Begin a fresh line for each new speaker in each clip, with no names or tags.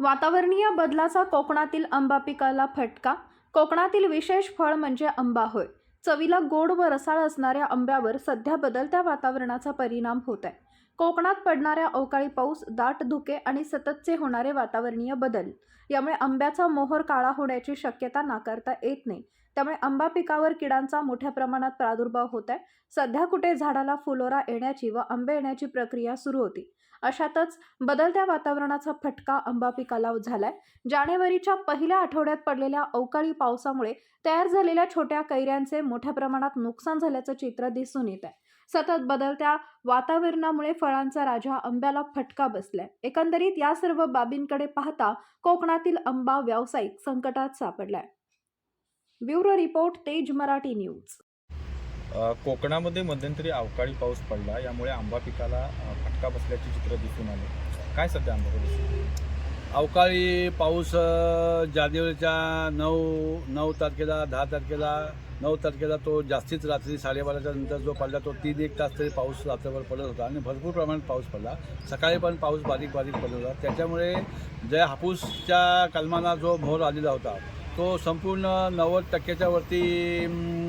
वातावरणीय बदलाचा कोकणातील आंबा पिकाला फटका. कोकणातील विशेष फळ म्हणजे आंबा होय. चवीला गोड व रसाळ असणाऱ्या आंब्यावर सध्या बदलत्या वातावरणाचा परिणाम होत आहे कोकणात पडणाऱ्या अवकाळी पाऊस दाट धुके आणि सततचे होणारे वातावरणीय बदल. यामुळे आंब्याचा मोहर काळा होण्याची शक्यता नाकारता येत नाही. त्यामुळे आंबा पिकावर किडांचा मोठ्या प्रमाणात प्रादुर्भाव होत आहे. सध्या कुठे झाडाला फुलोरा येण्याची व आंबे येण्याची प्रक्रिया सुरू होती. अशातच बदलत्या वातावरणाचा फटका आंबा पिकाला झालाय. जानेवारीच्या पहिल्या आठवड्यात पडलेल्या अवकाळी पावसामुळे तयार झालेल्या छोट्या कैऱ्यांचे मोठ्या प्रमाणात नुकसान झाल्याचं चित्र दिसून येत आहे. सतत बदलत्या वातावरणामुळे फळांचा राजा आंब्याला फटका बसलाय. एकंदरीत या सर्व बाबींकडे पाहता कोकणातील आंबा व्यावसायिक संकटात सापडलाय. ब्युरो रिपोर्ट तेज मराठी न्यूज.
कोकणामध्ये मध्यंतरी अवकाळी पाऊस पडला. यामुळे आंबा पिकाला फटका बसल्याचे चित्र दिसून आले. काय सध्या आंबा
अवकाळी पाऊस जानेवारीच्या नऊ नऊ तारखेला दहा तारखेला नऊ तारखेला तो जास्तीच रात्री साडेबाराच्या नंतर जो पडला तो तीन एक तास तरी पाऊस रात्रभर पडत होता आणि भरपूर प्रमाणात पाऊस पडला. सकाळी पण पाऊस बारीक बारीक पडत होता. त्याच्यामुळे जे हापूसच्या कलमाला जो मोहर आलेला होता तो संपूर्ण नव्वद टक्क्याच्या वरती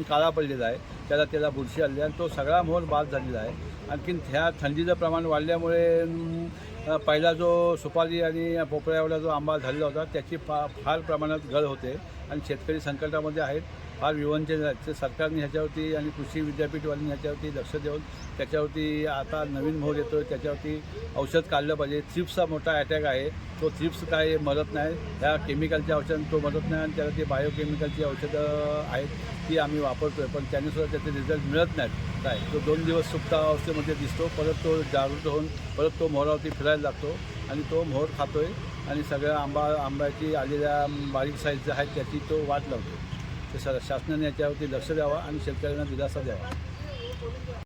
काळा पडलेला आहे. त्याला त्याला बुरशी आली आणि तो सगळा मोहर बाद झालेला आहे. आणखीन ह्या थंडीचं प्रमाण वाढल्यामुळे पहिला जो सुपारी आणि पोपळ्यावाला जो आंबा झालेला होता त्याची फा फार प्रमाणात गळ होते. आणि शेतकरी संकटामध्ये आहेत फार विवंचन ते सरकारने ह्याच्यावरती आणि कृषी विद्यापीठवाल्यांनी ह्याच्यावरती लक्ष देऊन त्याच्यावरती आता नवीन मोहर येतो त्याच्यावरती औषध काढलं पाहिजे. थ्रिप्सचा मोठा अटॅक आहे. तो थ्रिप्स काय मरत नाही. ह्या केमिकलच्या औषध तो मरत नाही आणि त्याला ती बायोकेमिकलची औषधं आहेत ती आम्ही वापरतो आहे पण त्यांनीसुद्धा त्याचे रिझल्ट मिळत नाहीत. काय तो दोन दिवस सुप्ता अवस्थेमध्ये दिसतो परत तो जागृत होऊन परत तो मोहरावरती फिरायला लागतो आणि तो मोहर खातो आहे आणि सगळ्या आंबा आंब्याची आलेल्या बारीक साईज आहेत त्याची तो वाट लावतो ते सर शासनाने याच्यावरती लक्ष द्यावा आणि शेतकऱ्यांना दिलासा द्यावा.